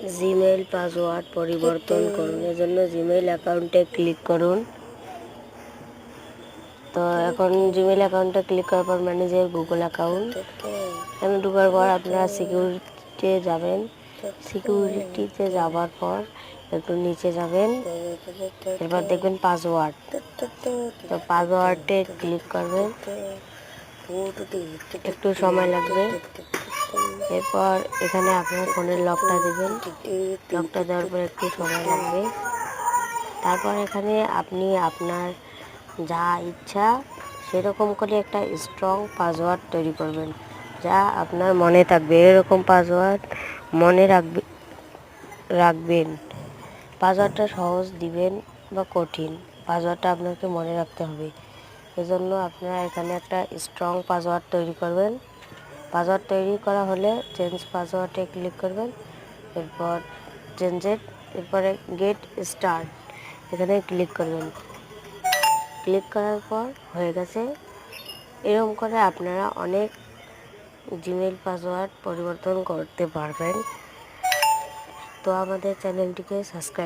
Gmail password পরিবর্তন করুন। এজন্য জিমেইল অ্যাকাউন্টে ক্লিক করুন। তো এখন জিমেইল অ্যাকাউন্টে ক্লিক করার পর ম্যানেজের গুগল অ্যাকাউন্ট। এখানে ঢোকার পর আপনারা সিকিউরিটিতে যাবেন। সিকিউরিটিতে যাওয়ার পর একটু নিচে যাবেন। এরপর দেখবেন পাসওয়ার্ড। তো পাসওয়ার্ডে ক্লিক করবেন। একটু সময় লাগবে। এরপর এখানে আপনার ফোনের লকটা দেবেন। লকটা দেওয়ার পর একটু সময় লাগবে। তারপর এখানে আপনি আপনার যা ইচ্ছা সেরকম করে একটা স্ট্রং পাসওয়ার্ড তৈরি করবেন। যা আপনার মনে থাকবে। এরকম পাসওয়ার্ড মনে রাখবে, রাখবেন। পাসওয়ার্ডটা সহজ, দিবেন বা কঠিন। পাসওয়ার্ডটা আপনাকে মনে রাখতে হবে। এজন্য আপনারা এখানে একটা স্ট্রং পাসওয়ার্ড তৈরি করবেন। পাসওয়ার্ড তৈরি করা হলে চেঞ্জ পাসওয়ার্ডে ক্লিক করবেন। এরপর চেঞ্জের এরপরে গেট স্টার্ট এখানে ক্লিক করবেন। ক্লিক করার পর হয়ে গেছে। এরকম করে আপনারা অনেক জিমেল পাসওয়ার্ড পরিবর্তন করতে পারবেন। তো আমাদের চ্যানেলটিকে সাবস্ক্রাইব